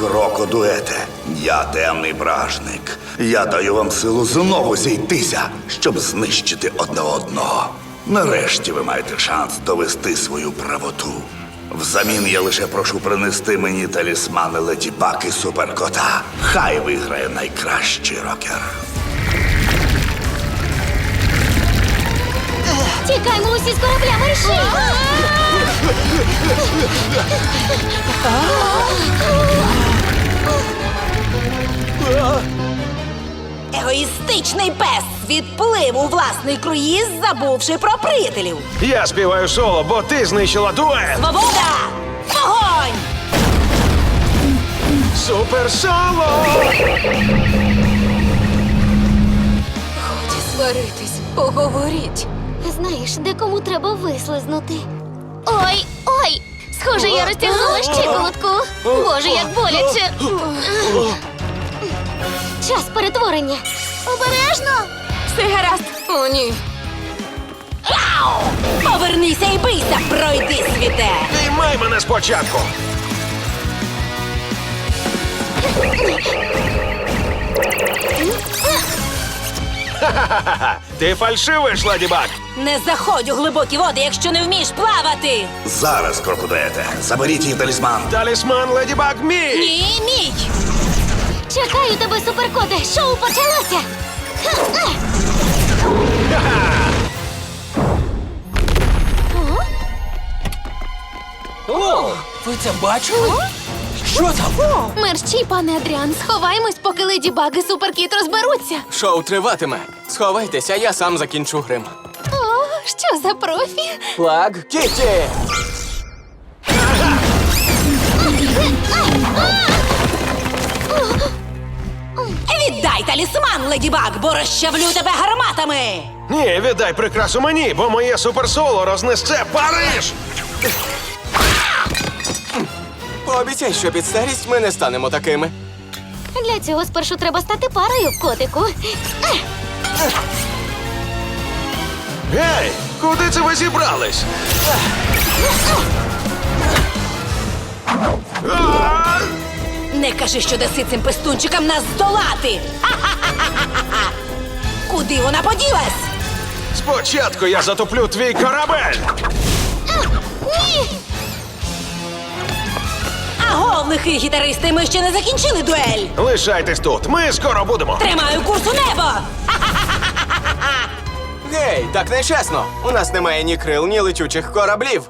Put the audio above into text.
Крокодуете, я темний бражник. Я даю вам силу знову зійтися, щоб знищити одне одного. Нарешті ви маєте шанс довести свою правоту. Взамін я лише прошу принести мені талісмани Леді Баг і Суперкота. Хай виграє найкращий рокер. Тікаймо усі з корабля, мерші! Егоїстичний пес відплив у власний круїз, забувши про приятелів. Я співаю соло, бо ти знищила дует. Свобода! Вогонь! Супер соло! Годі сваритись, поговоріть. Знаєш, де кому треба вислизнути. Ой, ой! Схоже, я розтягнула щиколотку. Боже, як боляче. Час перетворення. Обережно! Все гаразд. О, ні. Ау! Повернися і бийся, пройди світе! Піймай мене спочатку. Ха-ха-ха! Ти фальшивиш, Леді Баг. Не заходь у глибокі води, якщо не вмієш плавати! Зараз, крокодуете, заберіть її талісман. Талісман Леді Баг мій! Ні, мій! Чекаю тебе, суперкоте! Шоу почалося! О, ви це бачили? Що там? Мерщій, пане Адріан, сховаємось, поки леді Баг і суперкіт розберуться. Шоу триватиме. Сховайтеся, я сам закінчу грим. О, що за профі? Плаг Кіті! Талісман, леді Баг, бо розчавлю тебе гарматами! Ні, віддай прикрасу мені, бо моє суперсоло рознесе Париж! Пообіцяй, що під старість ми не станемо такими. Для цього спершу треба стати парою, котику. Гей, куди це ви зібрались? А! Не кажи, що даси цим пестунчикам нас здолати! Ха-ха-ха-ха-ха! Куди вона поділась? Спочатку я затоплю твій корабель! Ні! Аго, лихий гітаристи, ми ще не закінчили дуель! Лишайтесь тут, ми скоро будемо. Тримаю курс у небо! Гей, так нечесно. У нас немає ні крил, ні летючих кораблів.